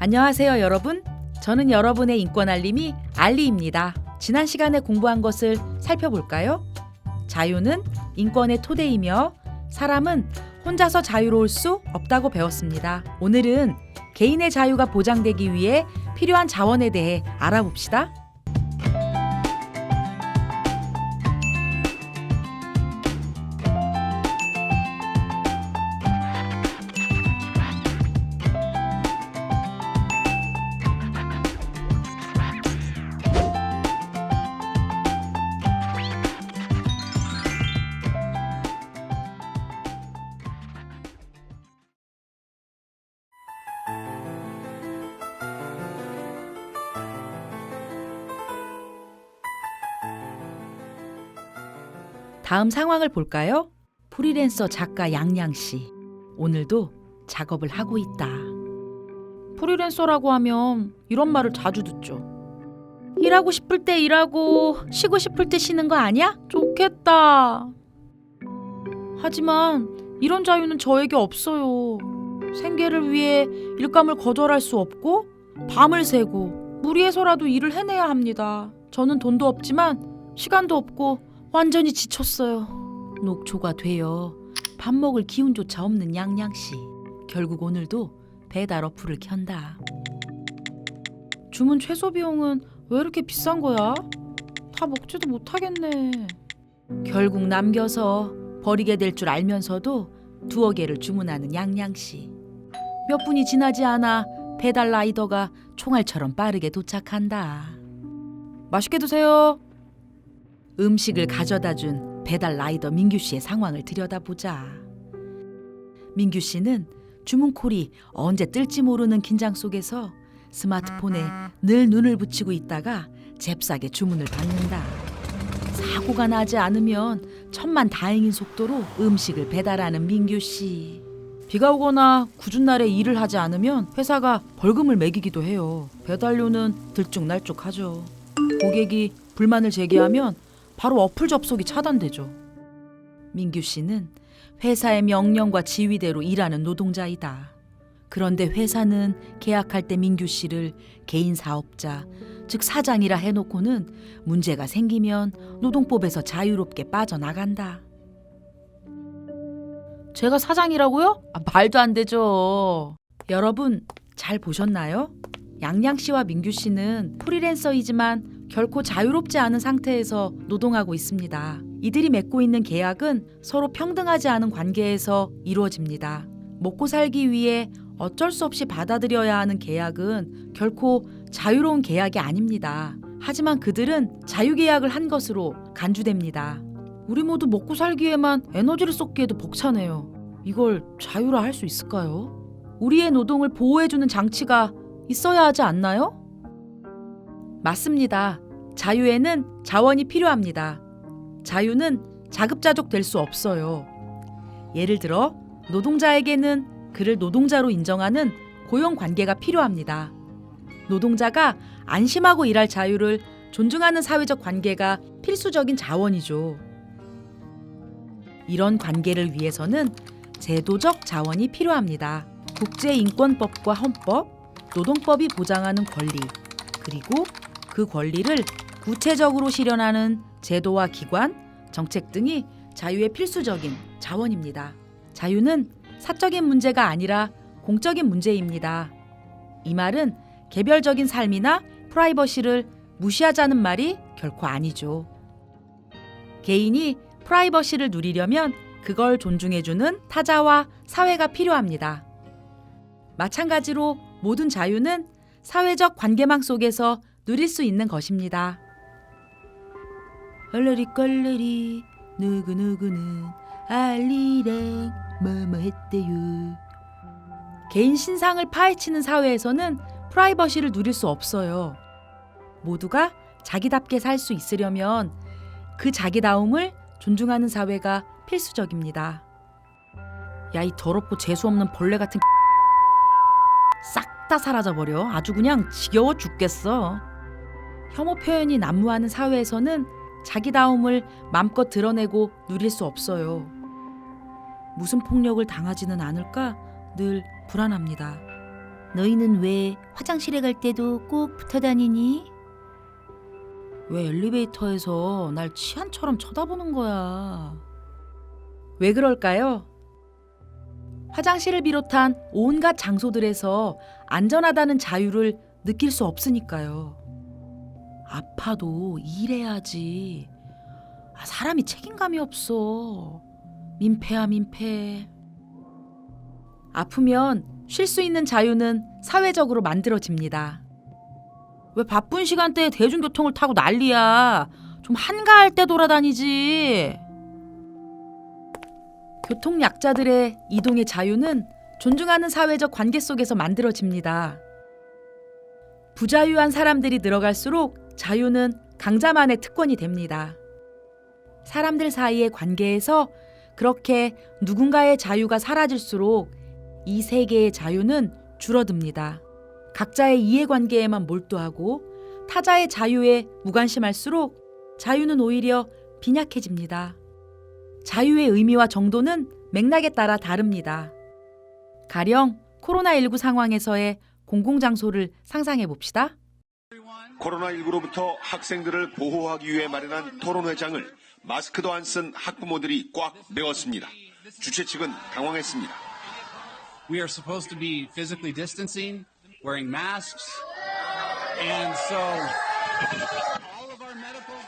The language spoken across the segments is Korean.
안녕하세요, 여러분. 저는 여러분의 인권 알림이 알리입니다. 지난 시간에 공부한 것을 살펴볼까요? 자유는 인권의 토대이며 사람은 혼자서 자유로울 수 없다고 배웠습니다. 오늘은 개인의 자유가 보장되기 위해 필요한 자원에 대해 알아봅시다. 다음 상황을 볼까요? 프리랜서 작가 양양 씨. 오늘도 작업을 하고 있다. 프리랜서라고 하면 이런 말을 자주 듣죠. 일하고 싶을 때 일하고 쉬고 싶을 때 쉬는 거 아니야? 좋겠다. 하지만 이런 자유는 저에게 없어요. 생계를 위해 일감을 거절할 수 없고 밤을 새고 무리해서라도 일을 해내야 합니다. 저는 돈도 없지만 시간도 없고 완전히 지쳤어요. 녹초가 되어 밥 먹을 기운조차 없는 양양 씨. 결국 오늘도 배달 어플을 켠다. 주문 최소 비용은 왜 이렇게 비싼 거야? 다 먹지도 못하겠네. 결국 남겨서 버리게 될 줄 알면서도 두어 개를 주문하는 양양 씨. 몇 분이 지나지 않아 배달 라이더가 총알처럼 빠르게 도착한다. 맛있게 드세요. 음식을 가져다 준 배달 라이더 민규 씨의 상황을 들여다보자. 민규 씨는 주문콜이 언제 뜰지 모르는 긴장 속에서 스마트폰에 늘 눈을 붙이고 있다가 잽싸게 주문을 받는다. 사고가 나지 않으면 천만 다행인 속도로 음식을 배달하는 민규 씨. 비가 오거나 굳은 날에 일을 하지 않으면 회사가 벌금을 매기기도 해요. 배달료는 들쭉날쭉하죠. 고객이 불만을 제기하면 바로 어플 접속이 차단되죠. 민규 씨는 회사의 명령과 지휘대로 일하는 노동자이다. 그런데 회사는 계약할 때 민규 씨를 개인 사업자, 즉 사장이라 해놓고는 문제가 생기면 노동법에서 자유롭게 빠져나간다. 제가 사장이라고요? 아, 말도 안 되죠. 여러분 잘 보셨나요? 양양 씨와 민규 씨는 프리랜서이지만 결코 자유롭지 않은 상태에서 노동하고 있습니다. 이들이 맺고 있는 계약은 서로 평등하지 않은 관계에서 이루어집니다. 먹고 살기 위해 어쩔 수 없이 받아들여야 하는 계약은 결코 자유로운 계약이 아닙니다. 하지만 그들은 자유계약을 한 것으로 간주됩니다. 우리 모두 먹고 살기에만 에너지를 쏟기에도 벅차네요. 이걸 자유라 할 수 있을까요? 우리의 노동을 보호해주는 장치가 있어야 하지 않나요? 맞습니다. 자유에는 자원이 필요합니다. 자유는 자급자족 될 수 없어요. 예를 들어 노동자에게는 그를 노동자로 인정하는 고용 관계가 필요합니다. 노동자가 안심하고 일할 자유를 존중하는 사회적 관계가 필수적인 자원이죠. 이런 관계를 위해서는 제도적 자원이 필요합니다. 국제인권법과 헌법, 노동법이 보장하는 권리, 그리고 그 권리를 구체적으로 실현하는 제도와 기관, 정책 등이 자유의 필수적인 자원입니다. 자유는 사적인 문제가 아니라 공적인 문제입니다. 이 말은 개별적인 삶이나 프라이버시를 무시하자는 말이 결코 아니죠. 개인이 프라이버시를 누리려면 그걸 존중해주는 타자와 사회가 필요합니다. 마찬가지로 모든 자유는 사회적 관계망 속에서 누릴 수 있는 것입니다. 얼레리 껄레리 누구누구는 알리랑 뭐뭐 했대요. 개인 신상을 파헤치는 사회에서는 프라이버시를 누릴 수 없어요. 모두가 자기답게 살 수 있으려면 그 자기다움을 존중하는 사회가 필수적입니다. 야 이 더럽고 재수 없는 벌레 같은 싹 다 사라져 버려. 아주 그냥 지겨워 죽겠어. 혐오 표현이 난무하는 사회에서는 자기다움을 맘껏 드러내고 누릴 수 없어요. 무슨 폭력을 당하지는 않을까 늘 불안합니다. 너희는 왜 화장실에 갈 때도 꼭 붙어 다니니? 왜 엘리베이터에서 날 치안처럼 쳐다보는 거야? 왜 그럴까요? 화장실을 비롯한 온갖 장소들에서 안전하다는 자유를 느낄 수 없으니까요. 아파도 일해야지. 아, 사람이 책임감이 없어. 민폐야, 민폐. 아프면 쉴 수 있는 자유는 사회적으로 만들어집니다. 왜 바쁜 시간대에 대중교통을 타고 난리야? 좀 한가할 때 돌아다니지. 교통 약자들의 이동의 자유는 존중하는 사회적 관계 속에서 만들어집니다. 부자유한 사람들이 늘어갈수록 자유는 강자만의 특권이 됩니다. 사람들 사이의 관계에서 그렇게 누군가의 자유가 사라질수록 이 세계의 자유는 줄어듭니다. 각자의 이해관계에만 몰두하고 타자의 자유에 무관심할수록 자유는 오히려 빈약해집니다. 자유의 의미와 정도는 맥락에 따라 다릅니다. 가령 코로나19 상황에서의 공공장소를 상상해 봅시다. 코로나19로부터 학생들을 보호하기 위해 마련한 토론회장을 마스크도 안 쓴 학부모들이 꽉 메웠습니다. 주최 측은 당황했습니다. we are supposed to be physically distancing, wearing masks, and so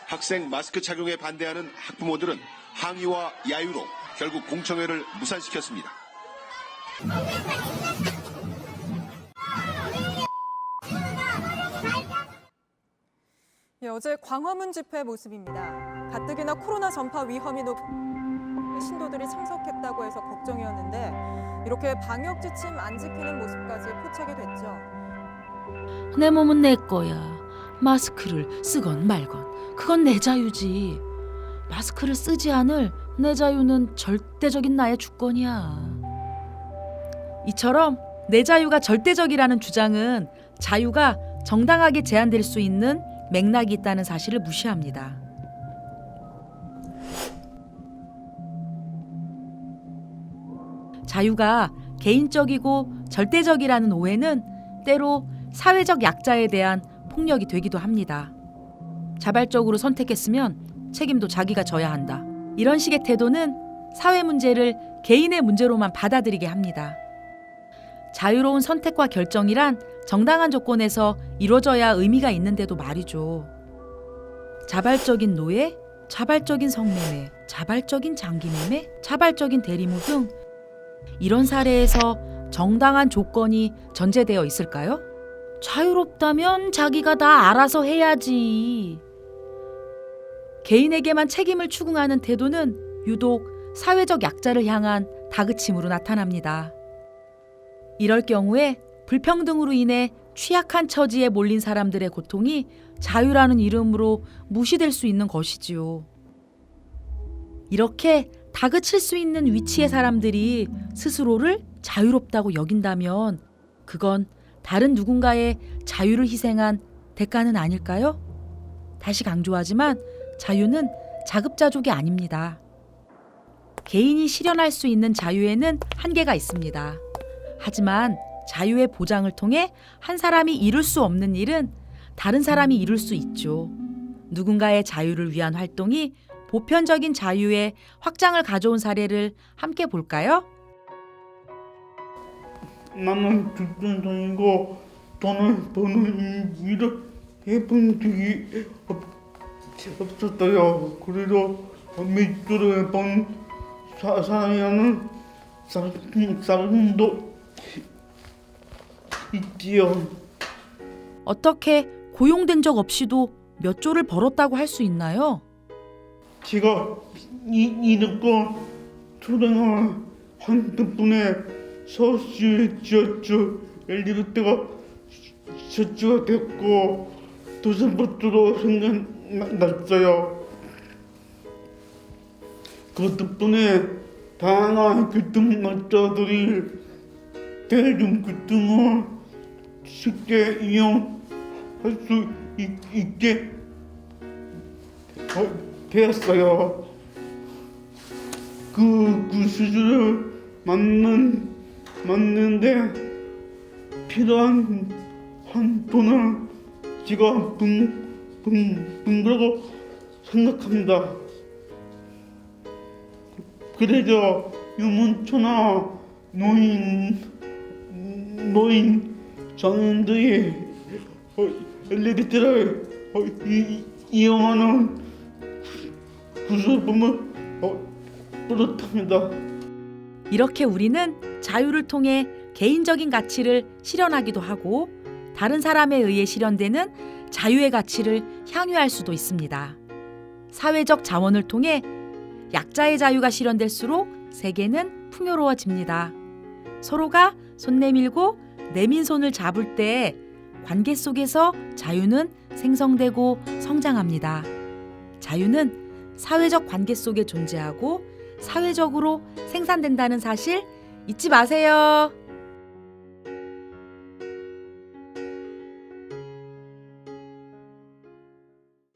학생 마스크 착용에 반대하는 학부모들은 항의와 야유로 결국 공청회를 무산시켰습니다. 어제 광화문 집회 모습입니다. 가뜩이나 코로나 전파 위험이 높은 신도들이 참석했다고 해서 걱정이었는데 이렇게 방역 지침 안 지키는 모습까지 포착이 됐죠. 내 몸은 내 거야. 마스크를 쓰건 말건 그건 내 자유지. 마스크를 쓰지 않을 내 자유는 절대적인 나의 주권이야. 이처럼 내 자유가 절대적이라는 주장은 자유가 정당하게 제한될 수 있는 맥락이 있다는 사실을 무시합니다. 자유가 개인적이고 절대적이라는 오해는 때로 사회적 약자에 대한 폭력이 되기도 합니다. 자발적으로 선택했으면 책임도 자기가 져야 한다. 이런 식의 태도는 사회 문제를 개인의 문제로만 받아들이게 합니다. 자유로운 선택과 결정이란 정당한 조건에서 이루어져야 의미가 있는데도 말이죠. 자발적인 노예, 자발적인 성매매, 자발적인 장기매매, 자발적인 대리모 등 이런 사례에서 정당한 조건이 전제되어 있을까요? 자유롭다면 자기가 다 알아서 해야지. 개인에게만 책임을 추궁하는 태도는 유독 사회적 약자를 향한 다그침으로 나타납니다. 이럴 경우에 불평등으로 인해 취약한 처지에 몰린 사람들의 고통이 자유라는 이름으로 무시될 수 있는 것이지요. 이렇게 다그칠 수 있는 위치의 사람들이 스스로를 자유롭다고 여긴다면 그건 다른 누군가의 자유를 희생한 대가는 아닐까요? 다시 강조하지만 자유는 자급자족이 아닙니다. 개인이 실현할 수 있는 자유에는 한계가 있습니다. 하지만 자유의 보장을 통해 한 사람이 이룰 수 없는 일은 다른 사람이 이룰 수 있죠. 누군가의 자유를 위한 활동이 보편적인 자유의 확장을 가져온 사례를 함께 볼까요? 나는 직장 다니고 돈을 버는 일을 해본 적이 없, 없었어요. 그래도 밑줄을 본 사- 사람이라는 사람, 사람도 있지요. 어떻게 고용된 적 없이도 몇 조를 벌었다고 할 수 있나요? 제가 이, 이렇게 초등을 한 덕분에 서울시에 지하철 엘리베이터가 설치가 됐고 도선버스도 생겨났어요. 그 덕분에 다양한 교통업자들이 대중교통을 쉽게 이용할 수 있, 있게 어, 되었어요. 그, 그 수준을 맞는, 맞는데 필요한 한 돈을 제가 분, 분, 분 거라고 생각합니다. 그래서 유문초나 노인 노인 장인들이 어, 엘리베이터를 어, 이, 이용하는 구조품을 어, 뿌듯합니다. 이렇게 우리는 자유를 통해 개인적인 가치를 실현하기도 하고 다른 사람에 의해 실현되는 자유의 가치를 향유할 수도 있습니다. 사회적 자원을 통해 약자의 자유가 실현될수록 세계는 풍요로워집니다. 서로가 손 내밀고 내민 손을 잡을 때 관계 속에서 자유는 생성되고 성장합니다. 자유는 사회적 관계 속에 존재하고 사회적으로 생산된다는 사실 잊지 마세요.